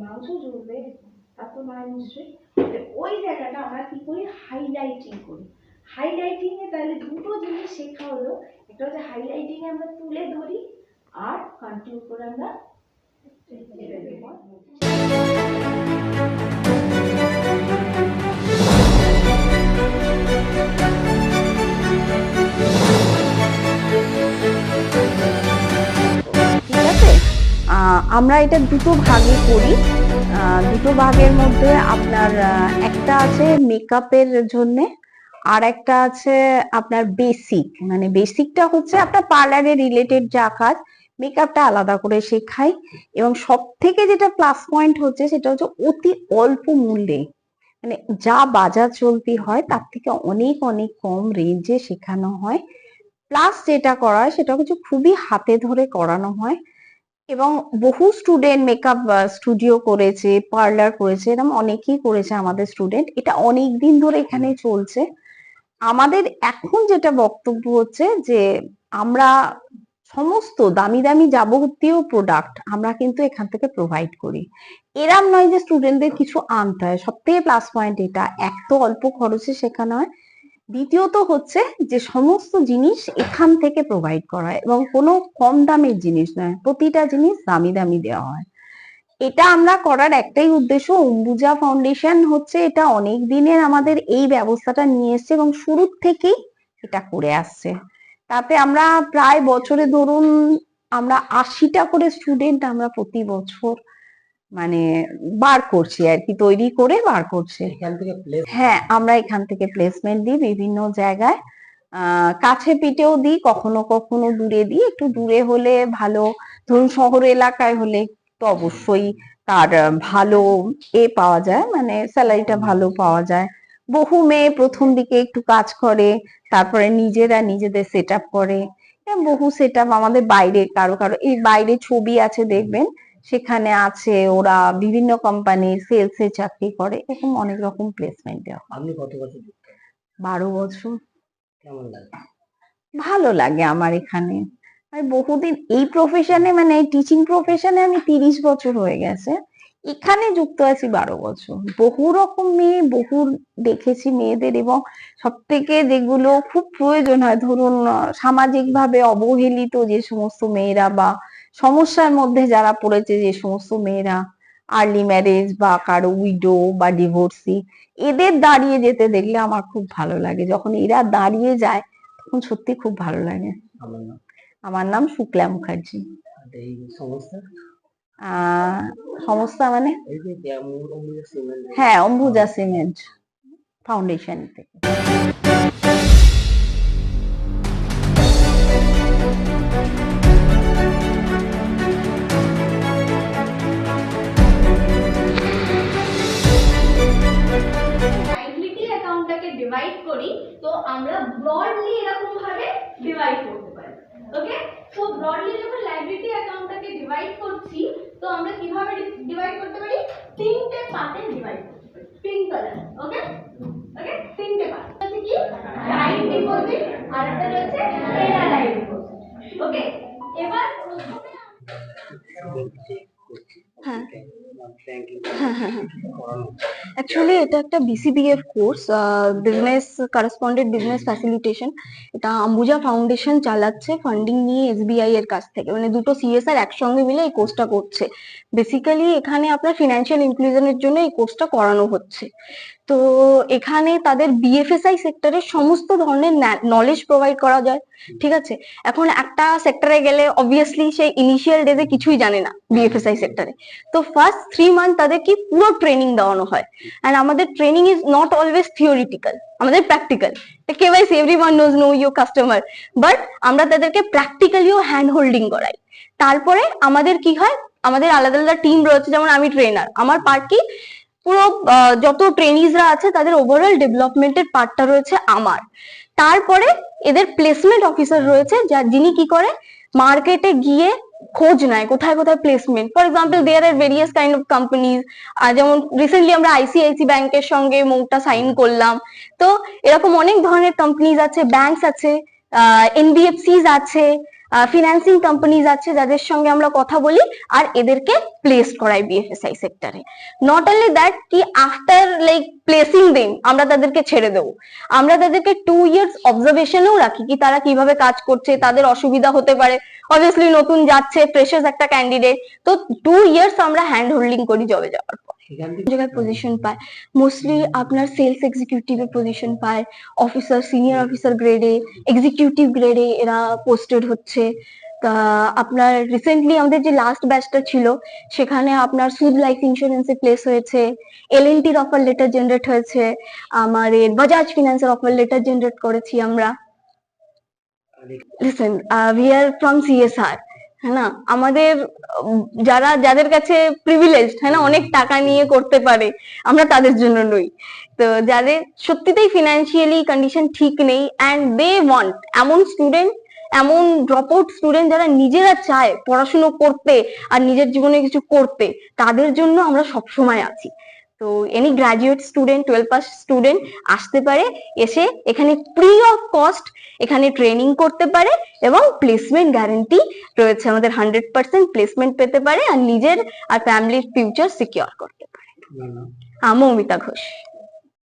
মাংস ঝরবে তা তো নয় নিশ্চয়ই ওই জায়গাটা আমরা কি করি? হাইলাইটিং করি। হাইলাইটিংয়ে তাহলে দুটো জিনিস শেখা হলো। একটা হচ্ছে হাইলাইটিংয়ে আমরা তুলে ধরি আর কন্টিনিউ করে আমরা আমরা এটা দুটো ভাগে করি। দুটো ভাগের মধ্যে আপনার একটা আছে মেকআপের জন্য, আর একটা আছে আপনার বেসিক মানে বেসিকটা হচ্ছে আপনার পার্লারে রিলেটেড যা কাজ, মেকআপটা আলাদা করে শেখাই। এবং সব থেকে যেটা প্লাস পয়েন্ট হচ্ছে সেটা হচ্ছে অতি অল্প মূল্যে। মানে যা বাজার চলতি হয়, তার থেকে অনেক অনেক কম রেঞ্জে শেখানো হয়। প্লাস যেটা করা হয় সেটা হচ্ছে খুবই হাতে ধরে করানো হয়। এবং বহু স্টুডেন্ট মেকআপ স্টুডিও করেছে পার্লার করেছে এরকম অনেকেই করেছে আমাদের স্টুডেন্ট এটা অনেক দিন ধরে এখানে চলছে। আমাদের এখন যেটা বক্তব্য হচ্ছে যে আমরা সমস্ত দামি দামি যাবতীয় প্রোডাক্ট আমরা কিন্তু এখান থেকে প্রোভাইড করি। এরম নয় যে স্টুডেন্টদের কিছু আনতে হয়। সব থেকে প্লাস পয়েন্ট এটা। এক তো অল্প খরচে শেখানো হয়। দ্বিতীয়ত হচ্ছে যে সমস্ত জিনিস এখান থেকে প্রোভাইড করা হয় এবং কোনো কম দামের জিনিস নয়, প্রতিটা জিনিস দামি দামি দেওয়া হয়। এটা আমরা করার একটাই উদ্দেশ্য, অম্বুজা ফাউন্ডেশন হচ্ছে এটা অনেক দিনের আমাদের এই ব্যবস্থাটা নিয়ে এসছে এবং শুরুর থেকেই এটা করে আসছে। তাতে আমরা প্রায় বছরে ধরুন আমরা আশিটা করে স্টুডেন্ট আমরা প্রতি বছর মানে বার করছি আর কি তৈরি করে বার করছে। হ্যাঁ আমরা এখান থেকে প্লেসমেন্ট দিই বিভিন্ন জায়গায়। আহ, কাছে পিঠেও দিই কখনো কখনো দূরে দিই। একটু দূরে হলে ভালো ধরুন শহর এলাকায় হলে তো অবশ্যই তার ভালো এ পাওয়া যায় মানে স্যালারিটা ভালো পাওয়া যায়। বহু মেয়ে প্রথম দিকে একটু কাজ করে তারপরে নিজেরা নিজেদের সেট আপ করে বহু সেট আপ আমাদের বাইরে কারও কারও এই বাইরে ছবি আছে দেখবেন সেখানে আছে ওরা বিভিন্ন কোম্পানির সেলস এ চাকরি করে এরকম অনেক রকম প্লেসমেন্ট দেওয়া হয়। আপনি কত বছর বারো বছর। কেমন লাগে? ভালো লাগে আমার এখানে। আমি বহুদিন এই প্রফেশনে মানে এই টিচিং প্রফেশনে আমি তিরিশ বছর হয়ে গেছে। এখানে যুক্ত আছি বারো বছর। বহু রকম মেয়ে বহু দেখেছি মেয়েদের এবং সব থেকে যেগুলো খুব প্রয়োজন হয় ধরুন সামাজিক ভাবে অবহেলিত যে সমস্ত মেয়েরা বা সমস্যার মধ্যে যারা পড়েছে যে সমস্ত মেয়েরা আর্লি ম্যারেজ বা কারও উইডো বা ডিভোর্সি এদের দাঁড়িয়ে যেতে দেখলে আমার খুব ভালো লাগে। যখন এরা দাঁড়িয়ে যায় তখন সত্যি খুব ভালো লাগে। আমার নাম শুক্লা মুখার্জি। আহ সংস্থা মানে? হ্যাঁ অম্বুজা সিমেন্ট ফাউন্ডেশন থেকে। ডিভাইড করি, তো আমরা ব্রডলি এরকম ভাবে ডিভাইড করতে পারি ওকে তো ব্রডলি যখন লাইবিলিটি অ্যাকাউন্টটাকে ডিভাইড করছি, তো আমরা কীভাবে ডিভাইড করতে পারি? তিনটে পার্টে ডিভাইড করতে পারি পিঙ্ক কালার ওকে ওকে তিনটে পার্ট আছে কি? টাইম ডিপোজিট আর একটা রয়েছে এনআরআই ডিপোজিট ওকে এবার প্রথমে হ্যাঁ। অ্যাকচুয়ালি এটা একটা BCBF course business correspondent business facilitation এটা আম্বুজা ফাউন্ডেশন চালাচ্ছে ফান্ডিং নিয়ে এসবিআই এর কাছ থেকে। মানে দুটো সিএসআর একসঙ্গে মিলে এই কোর্সটা করছে। বেসিক্যালি এখানে আপনার ফিনান্সিয়াল ইনক্লুশনের জন্য এই কোর্সটা করানো হচ্ছে। তো এখানে তাদের বিএফএসআই সেক্টরের সমস্ত ধরনের নলেজ প্রোভাইড করা যায়, ঠিক আছে? এখন একটা সেক্টরে গেলে অবভিয়াসলি সেই ইনিশিয়াল ডেজে কিছুই জানে না বিএফএসআই সেক্টরে তো ফার্স্ট থ্রি মান্থ তাদের কি পুরো ট্রেনিং দেওয়ানো হয়। অ্যান্ড আমাদের training is not always theoretical আমাদের practical KYC every one knows know your customer but আমরা তাদেরকে প্র্যাকটিক্যালিও হ্যান্ড হোল্ডিং করাই। তারপরে আমাদের কি হয়? আমাদের আলাদা আলাদা টিম রয়েছে, যেমন আমি ট্রেনার আমার পার্ট কি? পুরো যত ট্রেনিজরা আছে, তাদের ওভারঅল ডেভেলপমেন্টের পার্টটা রয়েছে আমার। তারপরে এদের প্লেসমেন্ট অফিসার রয়েছে, যা, যিনি কি করে? মার্কেটে গিয়ে খোঁজ নেয়, কোথায় কোথায় placement for example there are various kind of companies যেমন রিসেন্টলি আমরা আইসিআইসি ব্যাংকের সঙ্গে মৌটা সাইন করলাম। তো এরকম অনেক ধরনের কোম্পানিজ আছে ব্যাংকস আছে এনবিএফসিস আছে ফিনান্সিং কোম্পানিজ আছে যাদের সঙ্গে আমরা কথা বলি আর এদেরকে প্লেস করাই বিএফএসআই সেক্টরে নট অনলি দ্যাট কি আফটার লাইক প্লেসিং দেম আমরা তাদেরকে ছেড়ে দেবো। আমরা তাদেরকে টু ইয়ার্স অবজারভেশনেও রাখি কি তারা কীভাবে কাজ করছে, তাদের অসুবিধা হতে পারে। অবভিয়াসলি নতুন যাচ্ছে ফ্রেশার্স একটা ক্যান্ডিডেট তো টু ইয়ার্স আমরা হ্যান্ড হোল্ডিং করি জবে যাওয়ার পর। জায়গায় পজিশন পায়। মোস্টলি আপনার সেলস এক্সিকিউটিভের পজিশন পায়। অফিসার সিনিয়র অফিসার গ্রেডে এক্সিকিউটিভ গ্রেডে এরা পোস্টেড হচ্ছে। আপনার রিসেন্টলি আমাদের যে লাস্ট ব্যাচটা ছিল সেখানে আপনার সুদ লাইফ ইন্স্যুরেন্সে প্লেস হয়েছে। এল এন টির অফার লেটার জেনারেট হয়েছে। আমাদের বাজাজ ফিনান্সের অফার লেটার জেনারেট করেছি আমরা। Listen we are from CSR হ্যাঁ না? আমাদের, যারা, যাদের কাছে প্রিভিলেজড হ্যাঁ না? অনেক টাকা নিয়ে করতে পারে, আমরা তাদের জন্য নই। তো যাদের সত্যিতেই ফিনান্সিয়ালি কন্ডিশন ঠিক নেই অ্যান্ড দে ওয়ান্ট এমন স্টুডেন্ট এমন ড্রপ আউট স্টুডেন্ট যারা নিজেরা চায় পড়াশুনো করতে আর নিজের জীবনে কিছু করতে, তাদের জন্য আমরা সবসময় আছি। তো any graduate student twelve pass student আসতে পারে এসে এখানে ফ্রি অফ কস্ট এখানে ট্রেনিং করতে পারে এবং প্লেসমেন্ট গ্যারেন্টি রয়েছে। আমাদের হান্ড্রেড পার্সেন্ট প্লেসমেন্ট পেতে পারে আর নিজের আর ফ্যামিলির ফিউচার সিকিওর করতে পারে। আমি অমিতা ঘোষ।